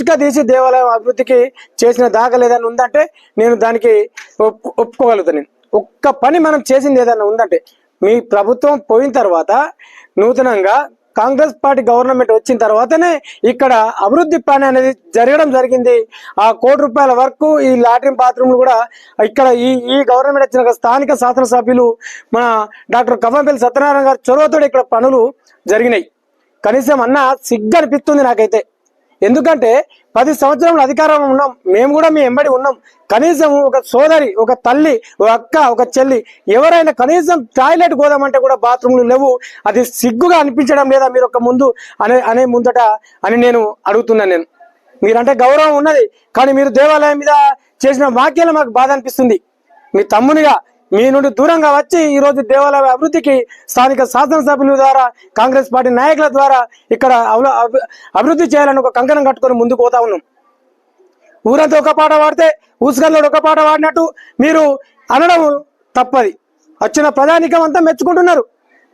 ఇటుక తీసి దేవాలయం అభివృద్ధికి చేసిన దాఖలు ఏదైనా ఉందంటే నేను దానికి ఒప్పు- ఒప్పుకోగలుగుతాను. నేను ఒక్క పని మనం చేసింది ఏదైనా ఉందంటే మీ ప్రభుత్వం పోయిన తర్వాత నూతనంగా కాంగ్రెస్ పార్టీ గవర్నమెంట్ వచ్చిన తర్వాతనే ఇక్కడ అభివృద్ధి పని అనేది జరగడం జరిగింది. ఆ కోటి రూపాయల వరకు ఈ లాట్రిన్ బాత్రూమ్లు కూడా ఇక్కడ ఈ ఈ గవర్నమెంట్ వచ్చిన స్థానిక శాసనసభ్యులు మన డాక్టర్ కవ్వంపల్లి సత్యనారాయణ గారి చొరవతో ఇక్కడ పనులు జరిగినాయి. కనీసం అన్న సిగ్గు అనిపిస్తుంది నాకైతే. ఎందుకంటే పది సంవత్సరంలో అధికారం ఉన్నాం. మేము కూడా మీ ఎంబడి ఉన్నాం. కనీసం ఒక సోదరి ఒక తల్లి ఒక అక్క ఒక చెల్లి ఎవరైనా కనీసం టాయిలెట్ పోదామంటే కూడా బాత్రూమ్లు లేవు. అది సిగ్గుగా అనిపించడం లేదా మీరు ఒక ముందు అనే అనే ముందట అని నేను అడుగుతున్నాను నేను. మీరంటే గౌరవం ఉన్నది కానీ మీరు దేవాలయం మీద చేసిన వాక్యాలు మాకు బాధ అనిపిస్తుంది. మీ తమ్మునిగా మీ నుండి దూరంగా వచ్చి ఈ రోజు దేవాలయ అభివృద్ధికి స్థానిక శాసనసభ్యుల ద్వారా కాంగ్రెస్ పార్టీ నాయకుల ద్వారా ఇక్కడ అభి- అభివృద్ధి చేయాలని ఒక కంకణం కట్టుకొని ముందుకు పోతా ఉన్నాం. ఊరంతా ఒక పాట పాడితే ఊసుగల్లో ఒక పాట పాడినట్టు మీరు అనడం తప్పది. వచ్చిన ప్రధానికం అంతా మెచ్చుకుంటున్నారు.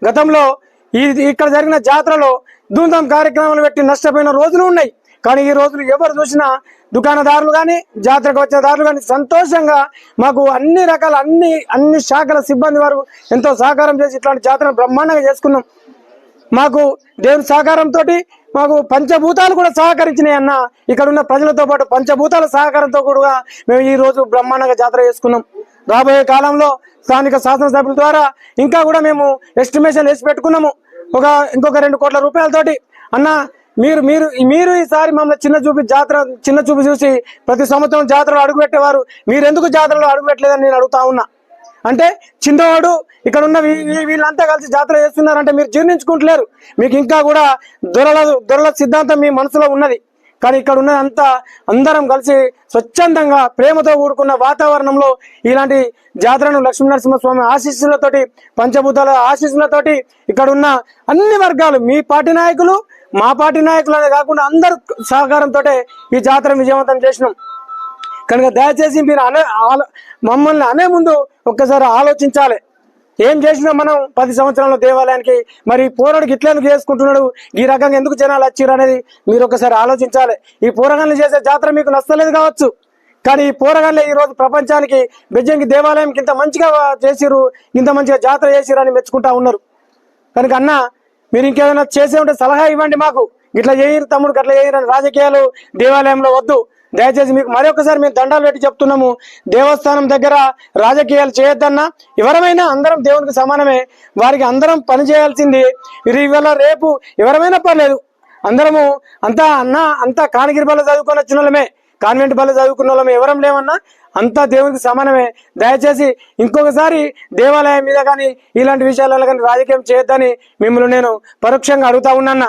గతంలో ఈ ఇక్కడ జరిగిన జాతరలో ధూమ్ధాం కార్యక్రమాలు పెట్టి నష్టపోయిన రోజులు ఉన్నాయి. కానీ ఈ రోజులు ఎవరు చూసినా దుకాణదారులు కానీ జాతరకు వచ్చే దారులు కానీ సంతోషంగా మాకు అన్ని రకాల అన్ని అన్ని శాఖల సిబ్బంది వారు ఎంతో సహకారం చేసి ఇట్లాంటి జాతరను బ్రహ్మాండంగా చేసుకున్నాం. మాకు దేవుని సహకారంతో మాకు పంచభూతాలు కూడా సహకరించినాయి అన్న. ఇక్కడ ఉన్న ప్రజలతో పాటు పంచభూతాల సహకారంతో కూడా మేము ఈ రోజు బ్రహ్మాండంగా జాతర చేసుకున్నాం. రాబోయే కాలంలో స్థానిక శాసనసభ్యుల ద్వారా ఇంకా కూడా మేము ఎస్టిమేషన్ వేసి పెట్టుకున్నాము. ఒక ఇంకొక రెండు కోట్ల రూపాయలతోటి. అన్న మీరు మీరు మీరు ఈసారి మమ్మల్ని చిన్న చూపి జాతర చిన్న చూపి చూసి ప్రతి సంవత్సరం జాతరలో అడుగుపెట్టేవారు. మీరు ఎందుకు జాతరలో అడుగుపెట్టలేదని నేను అడుగుతా ఉన్నా. అంటే చిన్నవాడు ఇక్కడ ఉన్న వీ- వీళ్ళంతా కలిసి జాతర చేస్తున్నారంటే మీరు జీర్ణించుకుంటలేరు. మీకు ఇంకా కూడా దొరల దొరల సిద్ధాంతం మీ మనసులో ఉన్నది. కానీ ఇక్కడ ఉన్నదంతా అందరం కలిసి స్వచ్ఛందంగా ప్రేమతో కూడుకున్న వాతావరణంలో ఇలాంటి జాతరను లక్ష్మీ నరసింహస్వామి ఆశీస్సులతోటి పంచభూతాల ఆశీస్సులతోటి ఇక్కడ ఉన్న అన్ని వర్గాలు మీ పార్టీ నాయకులు మా పార్టీ నాయకులు అనే కాకుండా అందరు సహకారంతో ఈ జాతర విజయవంతం చేసినాం. కనుక దయచేసి మీరు అనే ఆలో- మమ్మల్ని అనే ముందు ఒక్కసారి ఆలోచించాలి. ఏం చేసినా మనం పది సంవత్సరాల దేవాలయానికి మరి పోరాడు ఇట్లా ఎందుకు చేసుకుంటున్నాడు? ఈ రకంగా ఎందుకు జనాలు వచ్చారు అనేది మీరు ఒకసారి ఆలోచించాలి. ఈ పోరగాళ్ళు చేసే జాతర మీకు నచ్చలేదు కావచ్చు. కానీ ఈ పోరగాళ్ళే ఈరోజు ప్రపంచానికి బెజ్జంకి దేవాలయం ఇంత మంచిగా చేసిరు ఇంత మంచిగా జాతర చేసిరు అని మెచ్చుకుంటా ఉన్నారు. కనుక అన్న మీరు ఇంకేదైనా చేసే ఉంటే సలహా ఇవ్వండి మాకు. ఇట్లా చేయరు తమ్ముడు అట్లా చేయరు అని రాజకీయాలు దేవాలయంలో వద్దు. దయచేసి మీకు మరొకసారి మేము దండాలు పెట్టి చెప్తున్నాము. దేవస్థానం దగ్గర రాజకీయాలు చేయొద్దన్నా ఎవరమైనా అందరం దేవునికి సమానమే. వారికి అందరం పని చేయాల్సింది. ఇది ఇవాళ రేపు ఎవరమైనా పర్లేదు. అందరము అంతా అన్న అంతా కానగిరి బల్ల చదువుకొని వచ్చిన వాళ్ళమే. కాన్వెంట్ బల్ల చదువుకున్న వాళ్ళమే. ఎవరం లేమన్నా అంతా దేవునికి సమానమే. దయచేసి ఇంకొకసారి దేవాలయం మీద కానీ ఇలాంటి విషయాలలో కానీ రాజకీయం చేయొద్దని మిమ్మల్ని నేను పరోక్షంగా అడుగుతా ఉన్నా